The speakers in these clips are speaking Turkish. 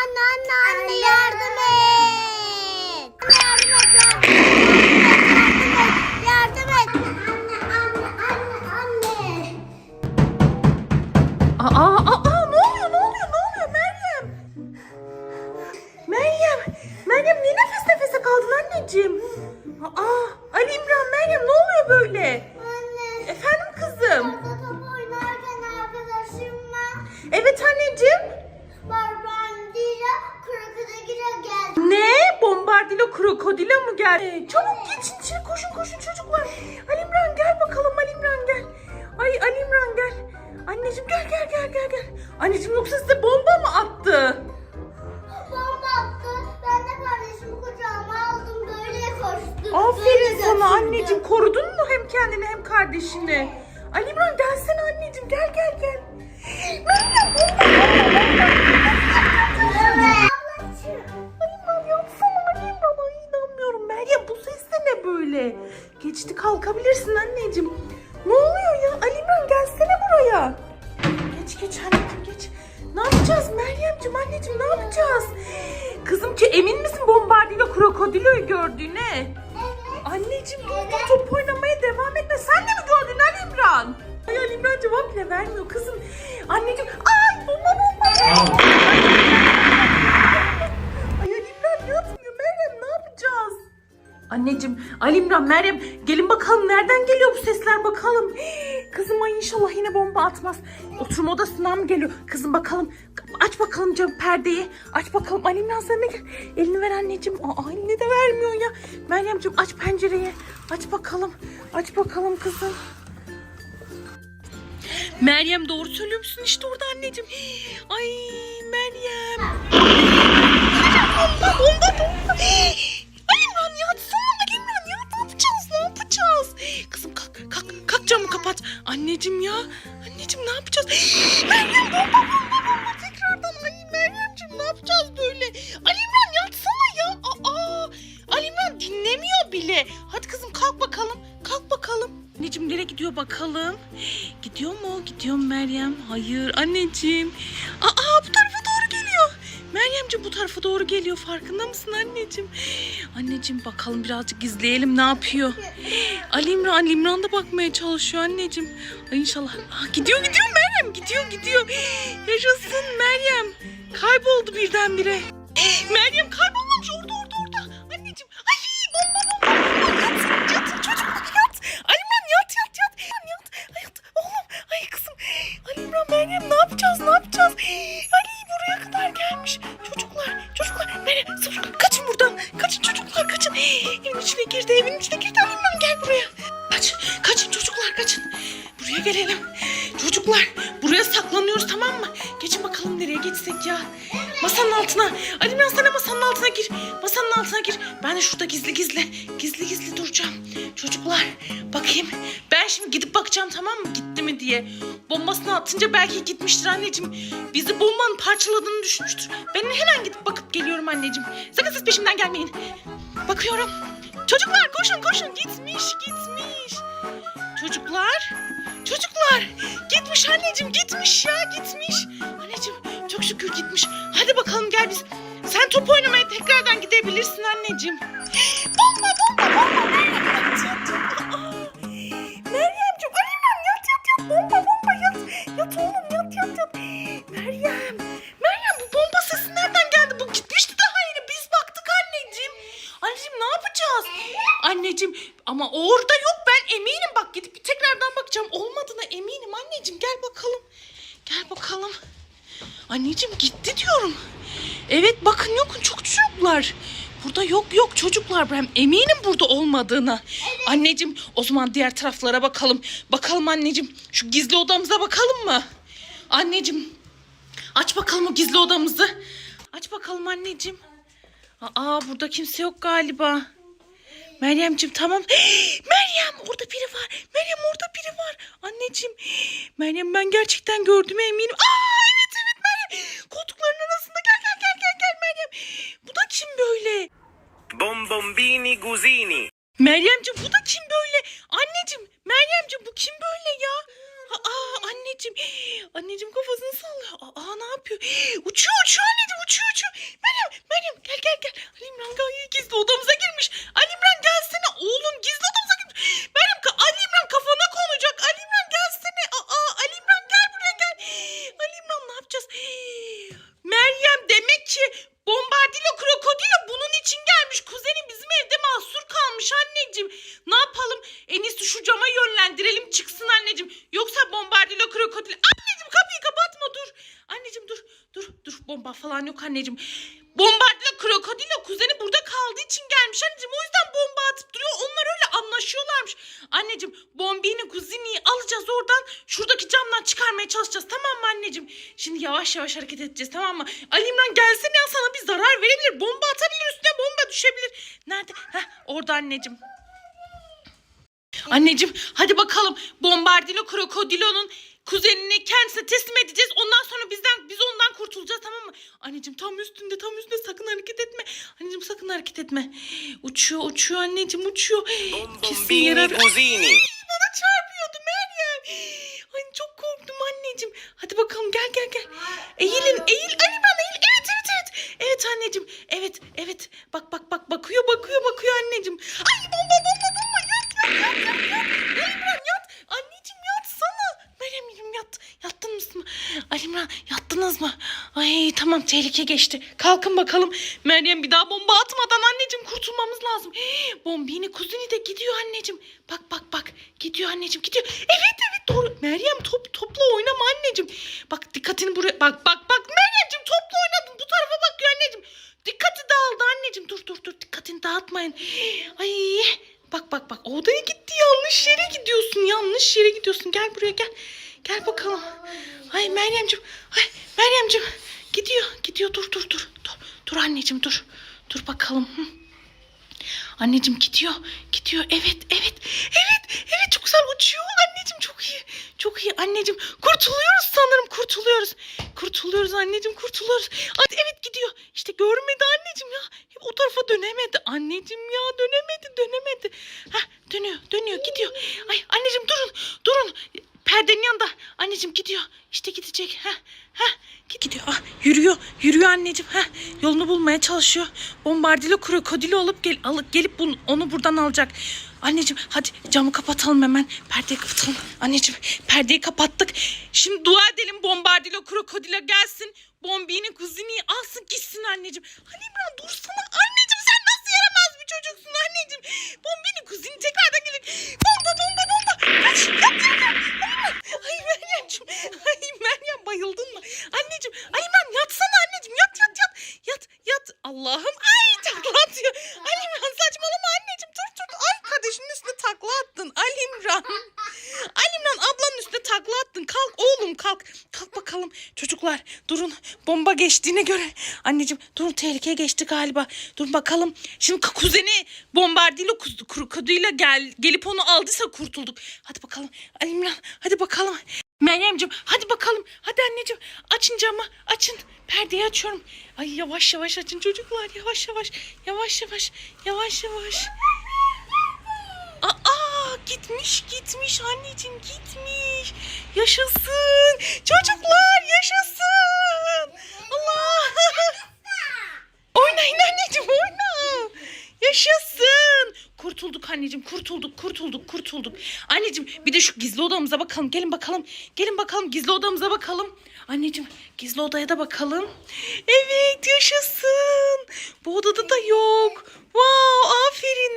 Anne anne anne yardım et. Yardım et yardım et. Yardım et. Anne anne anne anne. Aa, aa, aa, ne oluyor, ne oluyor, ne oluyor Meryem? Meryem, Meryem nefes nefese kaldın anneciğim? Aa, Ali İmran, Meryem ne oluyor böyle? Krokodilo mu geldi? Çabuk geçin içeri koşun koşun çocuklar. Ali İmran gel bakalım Ali İmran gel. Ay Ali İmran gel. Anneciğim gel gel gel gel gel. Anneciğim yoksa size bomba mı attı? Bomba attı. Ben de kardeşimi kucağıma aldım. Böyle koştum. Aferin Böyle sana götürdüm. anneciğim. Korudun mu hem kendini hem kardeşini? Ali İmran gelsene anneciğim. Gel gel gel. Meryem bomba bomba bomba. Meryem bu ses de ne böyle? Geçti kalkabilirsin anneciğim. Ne oluyor ya? Ali İmran gelsene buraya. Geç geç anneciğim geç. Ne yapacağız Meryemciğim anneciğim ne yapacağız? Kızım ki emin misin bombardıyla krokodiloyu gördüğüne? Evet. Anneciğim burada top oynamaya devam etme. Sen de mi gördün Ali İmran? Ay Ali İmran cevap bile vermiyor kızım. Anneciğim ay bomba bomba. Anneciğim Ali İmran Meryem gelin bakalım nereden geliyor bu sesler bakalım. Kızım ay inşallah yine bomba atmaz. Oturma odasından mı geliyor? Kızım bakalım aç bakalım cam perdeyi. Aç bakalım Ali İmran sen de gel. Elini ver anneciğim. Aa elini de vermiyor ya. Meryemciğim aç pencereyi. Aç bakalım. Aç bakalım kızım. Meryem doğru söylüyor musun işte orada anneciğim. Ay Meryem. Bomba bomba bomba. Kapat. Anneciğim ya anneciğim ne yapacağız? Meryem bomba bomba bomba tekrardan ay Meryemciğim ne yapacağız böyle? Alimran yatsana ya. Aa, Alimran dinlemiyor bile. Hadi kızım kalk bakalım kalk bakalım. Anneciğim nereye gidiyor bakalım? Gidiyor mu? Gidiyor mu Meryem? Hayır anneciğim. Aa bu tarafa doğru geliyor. Meryemciğim bu tarafa doğru geliyor. Farkında mısın anneciğim? Anneciğim bakalım birazcık izleyelim ne yapıyor. Ali İmran, İmran da bakmaya çalışıyor anneciğim. Ay inşallah. Aa, gidiyor gidiyor Meryem gidiyor gidiyor. Yaşasın Meryem. Kayboldu birdenbire. Meryem kaybolmamış tamam mı? Gitti mi diye. Bombasını atınca belki gitmiştir anneciğim. Bizi bombanın parçaladığını düşünmüştür. Ben hemen gidip bakıp geliyorum anneciğim. Sakın siz peşimden gelmeyin. Bakıyorum. Çocuklar koşun koşun. Gitmiş gitmiş. Çocuklar. Çocuklar. Gitmiş anneciğim gitmiş ya gitmiş. Anneciğim çok şükür gitmiş. Hadi bakalım gel biz. Sen top oynamaya tekrardan gidebilirsin anneciğim. Bomba bomba bomba. Bomba bomba yat. Yat oğlum yat yat yat. Meryem. Meryem bu bomba sesi nereden geldi? Bu gitmişti daha yeni. Biz baktık anneciğim. Anneciğim ne yapacağız? Anneciğim ama orada yok ben eminim. Bak gidip bir tekrardan bakacağım. Olmadığına eminim anneciğim. Gel bakalım. Gel bakalım. Anneciğim gitti diyorum. Evet bakın yokun çok çocuklar. Burada yok yok çocuklar ben eminim burada olmadığına. Anneciğim o zaman diğer taraflara bakalım. Bakalım anneciğim şu gizli odamıza bakalım mı? Anneciğim aç bakalım o gizli odamızı. Aç bakalım anneciğim. Aa burada kimse yok galiba. Meryemciğim tamam. Meryem orada biri var. Meryem orada biri var. Anneciğim. Meryem ben gerçekten gördüğüme eminim. Aa evet evet Meryem. Koltukların arasında gel gel gel gel gel Meryem. Bu da kim böyle? Bombombini Guzini. Meryemciğim bu da kim böyle? Anneciğim Meryemciğim bu kim böyle ya? Aa anneciğim. Anneciğim kafasını sallıyor. Aa ne yapıyor? Uçuyor uçuyor anneciğim uçuyor uçuyor. Meryem Meryem gel gel gel. Ali İmran gizli odamıza girmiş. Ali İmran gelsene oğlum gizli odamıza falan yok anneciğim. Bombardilo krokodilo kuzeni burada kaldığı için gelmiş anneciğim. O yüzden bomba atıp duruyor. Onlar öyle anlaşıyorlarmış. Anneciğim bombini kuziniyi alacağız oradan. Şuradaki camdan çıkarmaya çalışacağız tamam mı anneciğim? Şimdi yavaş yavaş hareket edeceğiz tamam mı? Ali İmran gelsene ya sana bir zarar verebilir. Bomba atabilir üstüne bomba düşebilir. Nerede? Heh orada anneciğim. Anneciğim hadi bakalım Bombardilo Krokodilo'nun kuzenini kendisine teslim edeceğiz. Ondan sonra bizden biz ondan kurtulacağız tamam mı? Anneciğim tam üstünde tam üstünde sakın hareket etme. Anneciğim sakın hareket etme. Uçuyor uçuyor anneciğim uçuyor. Kesin yere Bombombini Gusini. bana çarpıyordu Meryem. Ay çok korktum anneciğim. Hadi bakalım gel gel gel. Eğilin eğil. Ali bana eğil. Evet evet evet. Evet anneciğim. Evet evet. Bak bak bak bakıyor bakıyor bakıyor anneciğim. Ay bomba bomba bomba yat yat yat yat yat. Alimran yat. Anneciğim yatsana. Meryem'im yat. Yattınız mı? Alimran yattınız mı? Ay tamam tehlike geçti. Kalkın bakalım. Meryem bir daha bomba atmadan anneciğim kurtulmamız lazım. Bombini kuzini de gidiyor anneciğim. Bak bak bak. Gidiyor anneciğim gidiyor. Evet evet doğru. Meryem top topla oynama anneciğim. Bak dikkatini buraya. Bak bak bak Meryemciğim topla oynadın. Bu tarafa bakıyor anneciğim. Dikkati dağıldı anneciğim. Dur dur dur dikkatini dağıtmayın. Ay bak bak bak odaya gitti yanlış yere gidiyorsun. Yanlış yere gidiyorsun. Gel buraya gel. Gel bakalım. Ay Meryemciğim. Ay Meryemciğim. Gidiyor gidiyor dur dur dur. Dur, dur anneciğim dur. Dur bakalım. Hı. Anneciğim gidiyor. Gidiyor. Evet, evet. Evet, evet çok güzel uçuyor. Anneciğim çok iyi. Çok iyi anneciğim. Kurtuluyoruz sanırım. Kurtuluyoruz. Kurtuluyoruz anneciğim. Kurtuluyoruz. Evet gidiyor. İşte görmedi anneciğim ya. O tarafa dönemedi. Anneciğim ya dönemedi, dönemedi. Hah dönüyor, dönüyor, gidiyor. Ay anneciğim durun, durun. Perdenin yanında. Anneciğim gidiyor. İşte gidecek. Heh, heh. Gidiyor. Ah, yürüyor. Yürüyor anneciğim. Heh, yolunu bulmaya çalışıyor. Bombardilo krokodilo olup gel, alıp gelip bunu, onu buradan alacak. Anneciğim hadi camı kapatalım hemen. Perdeyi kapatalım. Anneciğim perdeyi kapattık. Şimdi dua edelim bombardilo krokodilo gelsin. Bombini kuzini alsın gitsin anneciğim. Halimran dursana. Anneciğim sen nasıl yaramaz bir çocuksun anneciğim. Bombini kuzini tekrardan gelir. Bomba bomba bomba. Kaç yat. Halimran. Ay Meryemciğim. Ay Meryem bayıldın mı? Anneciğim. Halimran yatsana anneciğim. Yat yat yat. Yat yat. Allah'ım. Ay takla atıyor. Halimran saçmalama anneciğim. Dur dur. Ay kardeşinin üstüne takla attın. Alimran. Alimran ablanın üstüne takla attın. Kalk oğlum kalk. Kalk bakalım. Çocuklar durun. Bomba geçtiğine göre. Anneciğim durun tehlikeye geçti galiba. Dur bakalım. Şimdi kuzeni bombardilo krokoduyla gel, gelip onu aldıysa kurtulduk. Hadi bakalım. Alimran hadi bakalım. Meryemciğim hadi bakalım. Hadi anneciğim açın camı açın. Perdeyi açıyorum. Ay yavaş yavaş açın çocuklar. Yavaş yavaş. Yavaş yavaş. Yavaş yavaş. Aa gitmiş gitmiş anneciğim gitmiş. Yaşasın. Çocuklar yaşasın. Allah. Oynayın anneciğim oyna. Yaşasın. Kurtulduk anneciğim kurtulduk kurtulduk kurtulduk. Anneciğim bir de şu gizli odamıza bakalım. Gelin bakalım. Gelin bakalım gizli odamıza bakalım. Anneciğim gizli odaya da bakalım. Evet yaşasın. Bu odada da yok. Wow aferin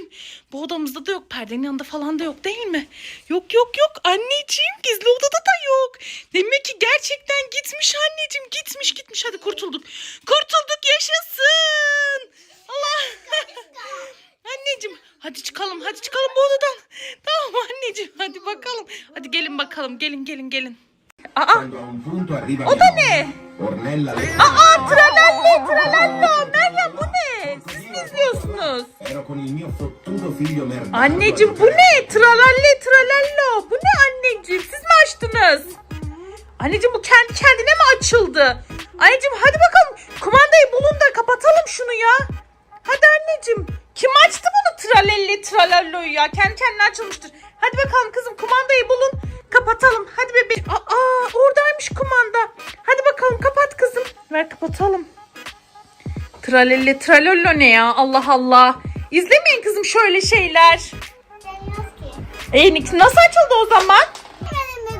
Meryemciğim. Bu odamızda da yok. Perdenin yanında falan da yok değil mi? Yok yok yok. Anneciğim gizli odada da yok. Demek ki gerçekten gitmiş anneciğim. Gitmiş gitmiş. Hadi kurtulduk. Kurtulduk yaşasın. Allah. anneciğim hadi çıkalım. Hadi çıkalım bu odadan. Tamam anneciğim hadi bakalım. Hadi gelin bakalım. Gelin gelin gelin. Aa o da ne? Aa tralalli tralallo. Meryem bu ne? Siz mi izliyorsunuz? Anneciğim bu ne? Tralalli tralallo. Bu ne anneciğim? Siz mi açtınız? Anneciğim bu kendi kendine mi açıldı? Anneciğim hadi bakalım kumandayı bulun da kapatalım şunu ya. Hadi anneciğim. Kim açtı bunu tralalli tralalloyu ya? Kendi kendine açılmıştır. Hadi bakalım kızım kumandayı bulun. Kapatalım. Hadi bebeğim. Aa oradaymış kumanda. Hadi bakalım kapat kızım. Ver kapatalım. Tralalli tralallo ne ya? Allah Allah. İzlemeyin kızım şöyle şeyler. E nasıl açıldı o zaman?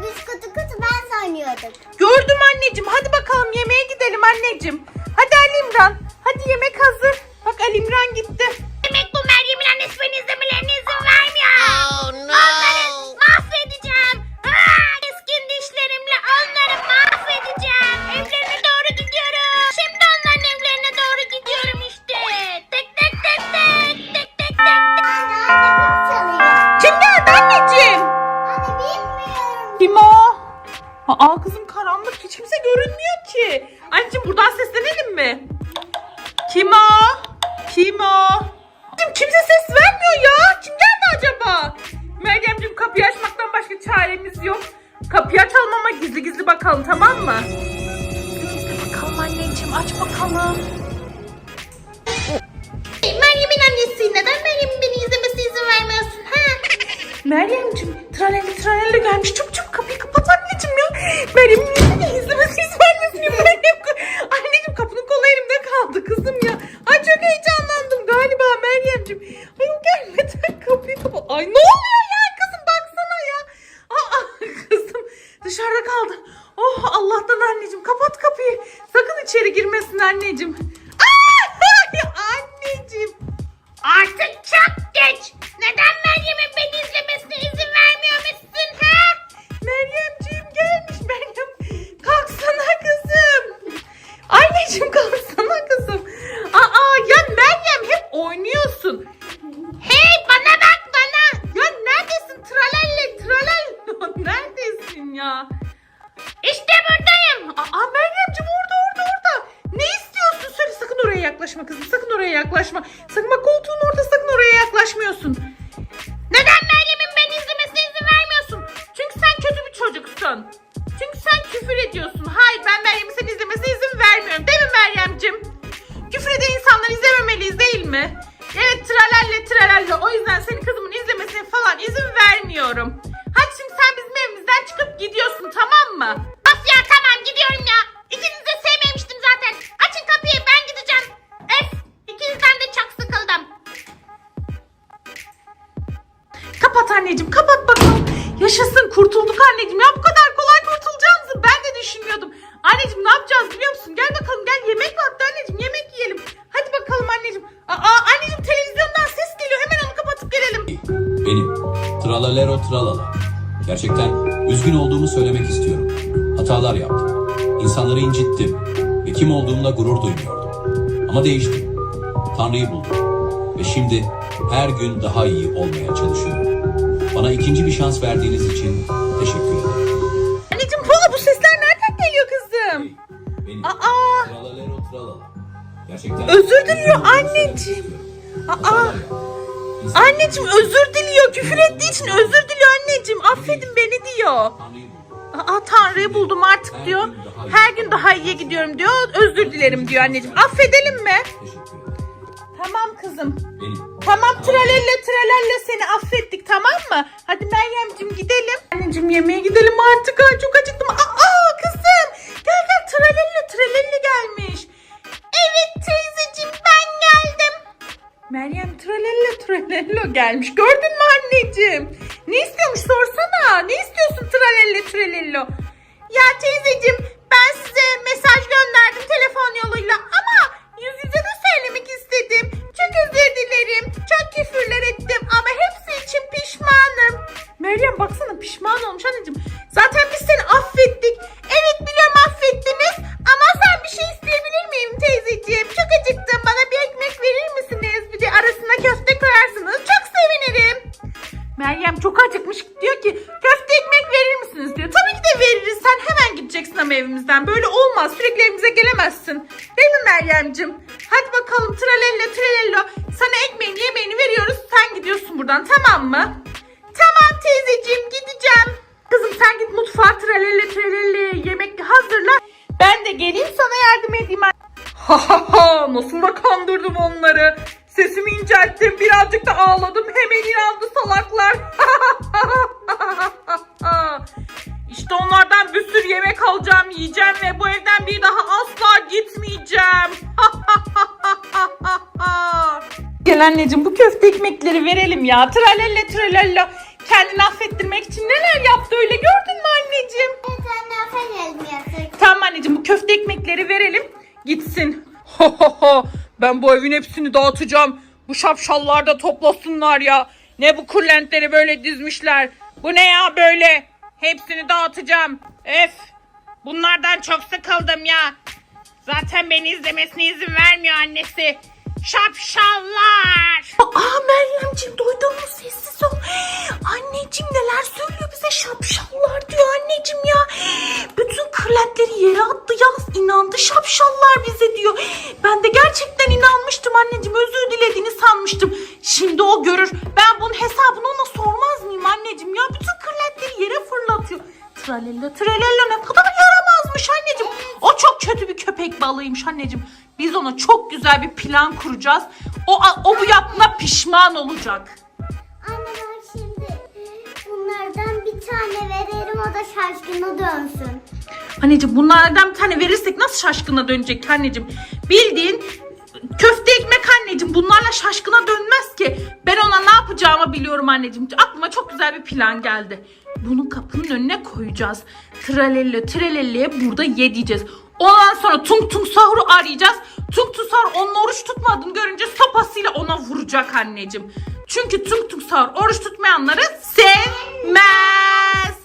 Biz kutu kutu ben sanıyorduk. Gördüm anneciğim. Hadi bakalım yemeğe gidelim anneciğim. Hadi Ali İmran. Hadi yemek hazır. Bak Ali İmran gitti. Demek bu Meryem'in annesi beni izlemelerine izin vermiyor. Onları mahvedeceğim. Kim o? Kim o? Kimse ses vermiyor ya. Kim geldi acaba? Meryemciğim kapıyı açmaktan başka çaremiz yok. Kapıyı açalım ama gizli gizli bakalım tamam mı? Gizli bakalım anneciğim aç bakalım. Meryem'in annesi. Neden Meryem'in beni izlemesine izin vermiyorsun? Ha? Meryemciğim traleli traleli gelmiş. Çabuk çabuk kapıyı kapat anneciğim ya. Meryem'in yüzünü izlemesi izin vermiyorsun ya. Meryem, anneciğim kapının kolu elimde kaldı kızım ya. Ay çok heyecanlandım galiba Meryemciğim. Ay o gelmeden kapıyı kapat. Ay ne oluyor ya kızım baksana ya. Aa kızım dışarıda kaldı. Oh Allah'tan anneciğim kapat kapıyı. Sakın içeri girmesin anneciğim. Neredesin ya? İşte buradayım. Aa Meryemciğim orada orada orada. Ne istiyorsun? Söyle sakın oraya yaklaşma kızım. Sakın oraya yaklaşma. Sakın bak koltuğun orada sakın oraya yaklaşmıyorsun. Neden Meryem'in beni izlemesine izin vermiyorsun? Çünkü sen kötü bir çocuksun. Çünkü sen küfür ediyorsun. Hayır ben Meryem'in seni izlemesine izin vermiyorum. Değil mi Meryem'cim? Küfür eden insanları izlememeliyiz değil mi? Evet tralalle tralalle. O yüzden senin kızımın izlemesine falan izin vermiyorum. Çıkıp gidiyorsun tamam mı? Of ya tamam gidiyorum ya. İkinizi de sevmemiştim zaten. Açın kapıyı ben gideceğim. Öf ikinizden de çok sıkıldım. Kapat anneciğim kapat bakalım. Yaşasın kurtulduk anneciğim. Ya bu kadar kolay kurtulacağımızı ben de düşünmüyordum. Anneciğim ne yapacağız biliyor musun? Gel bakalım gel yemek vakti anneciğim yemek yiyelim. Hadi bakalım anneciğim. Aa anneciğim televizyondan ses geliyor. Hemen onu kapatıp gelelim. Benim. Tralalero tralala. Gerçekten üzgün olduğumu söylemek istiyorum. Hatalar yaptım. İnsanları incittim. Ve kim olduğumla gurur duymuyordum. Ama değiştim. Tanrı'yı buldum. Ve şimdi her gün daha iyi olmaya çalışıyorum. Bana ikinci bir şans verdiğiniz için teşekkür ederim. Anneciğim bu, bu sesler nereden geliyor kızım? Benim. Aa. Tralalero tralala. Gerçekten Özür diliyor anneciğim. Aa. Anneciğim özür diliyor. Küfür ettiği için özür diliyor anneciğim. Affedin beni diyor. Aa Tanrı'yı buldum artık diyor. Her gün daha iyiye gidiyorum diyor. Özür dilerim diyor anneciğim. Affedelim mi? Tamam kızım. Tamam tralelle tralelle seni affettik tamam mı? Hadi Meryem'cim gidelim. Anneciğim yemeğe gidelim artık. Ay çok acıktım. Aa kızım. Gel gel tralelle tralelle gelmiş. Evet teyzeciğim ben geldim. Meryem tralelle tralello gelmiş. Gördün mü anneciğim? İstiyormuş sorsana. Ne istiyorsun tralelle tralello? Ya teyzeciğim Ha ha ha nasıl da kandırdım onları. Sesimi incelttim birazcık da ağladım hemen inandı salaklar. işte onlardan bir sürü yemek alacağım yiyeceğim ve bu evden bir daha asla gitmeyeceğim. Gel anneciğim bu köfte ekmekleri verelim ya. Tralelle tralella. Kendini affettirmek için neler yaptı öyle gördün mü anneciğim? Evet anne affedelim. Tamam anneciğim bu köfte ekmekleri verelim. Gitsin. Ho ho ho. Ben bu evin hepsini dağıtacağım. Bu şapşallar da toplasınlar ya. Ne bu kullentleri böyle dizmişler. Bu ne ya böyle? Hepsini dağıtacağım. Ef. Bunlardan çok sıkıldım ya. Zaten beni izlemesine izin vermiyor annesi. Şapşallar. Aa Meryemciğim duydun mu sessiz ol. Anneciğim neler söylüyor bize şapşallar diyor anneciğim ya. Bütün kırlentleri yere attı yaz inandı şapşallar bize diyor. Ben de gerçekten inanmıştım anneciğim özür dilediğini sanmıştım. Şimdi o görür ben bunun hesabını ona sormaz mıyım anneciğim ya. Bütün kırlentleri yere fırlatıyor. Tralello tralello ne kadar yaramazmış anneciğim. O çok kötü bir köpek balığıymış anneciğim. Biz ona çok güzel bir plan kuracağız. O, o bu yaptığına pişman olacak. Anne ben şimdi bunlardan bir tane veririm o da şaşkına dönsün. Anneciğim bunlardan bir tane verirsek nasıl şaşkına dönecek anneciğim? Bildiğin köfte ekmek anneciğim bunlarla şaşkına dönmez ki. Ben ona ne yapacağımı biliyorum anneciğim. Aklıma çok güzel bir plan geldi. Bunu kapının önüne koyacağız. Tralello tralelliye burada ye diyeceğiz. Ondan sonra tung tung sahuru arayacağız. Tung tung sahur onun oruç tutmadığını görünce sopasıyla ona vuracak anneciğim. Çünkü tung tung sahur oruç tutmayanları sevmez.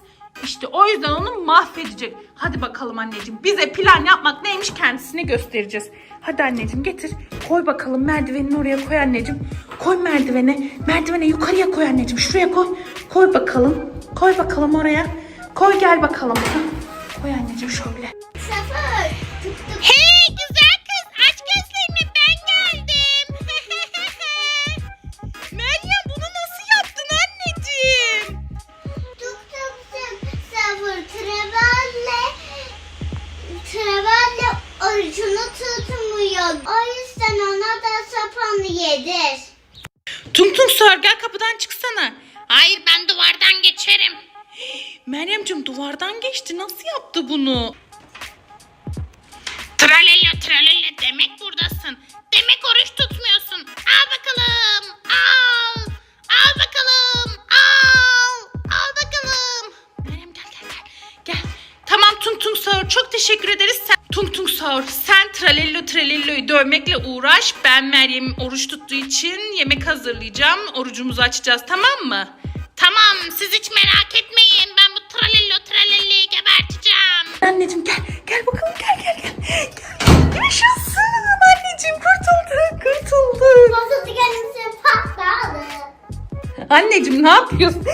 İşte o yüzden onu mahvedecek. Hadi bakalım anneciğim. Bize plan yapmak neymiş kendisine göstereceğiz. Hadi anneciğim getir. Koy bakalım merdivenin oraya koy anneciğim. Koy merdivene. Merdivene yukarıya koy anneciğim. Şuraya koy. Koy bakalım. Koy bakalım oraya. Koy gel bakalım. Koy anneciğim şöyle. Tık. Hey güzel kız aç gözlerini ben geldim. Meryem bunu nasıl yaptın anneciğim? Tık. Şoför traverle traverle orucunu tutmuyor. O yüzden ona da sapanı yedir. Tung sor gel kapıdan çıksana. Hayır ben duvardan geçerim. Meryemciğim duvardan geçti nasıl yaptı bunu? Teşekkür ederiz. Sen, Tung Tung Sahur sen Tralello Tralello'yu dövmekle uğraş. Ben Meryem'in oruç tuttuğu için yemek hazırlayacağım. Orucumuzu açacağız tamam mı? Tamam siz hiç merak etmeyin. Ben bu tralello tralelliyi geberteceğim. Anneciğim gel. Gel bakalım gel gel gel. Gel. Yaşasın anneciğim kurtulduk kurtulduk. Nasıl kendisi patladı. Anneciğim ne yapıyorsun?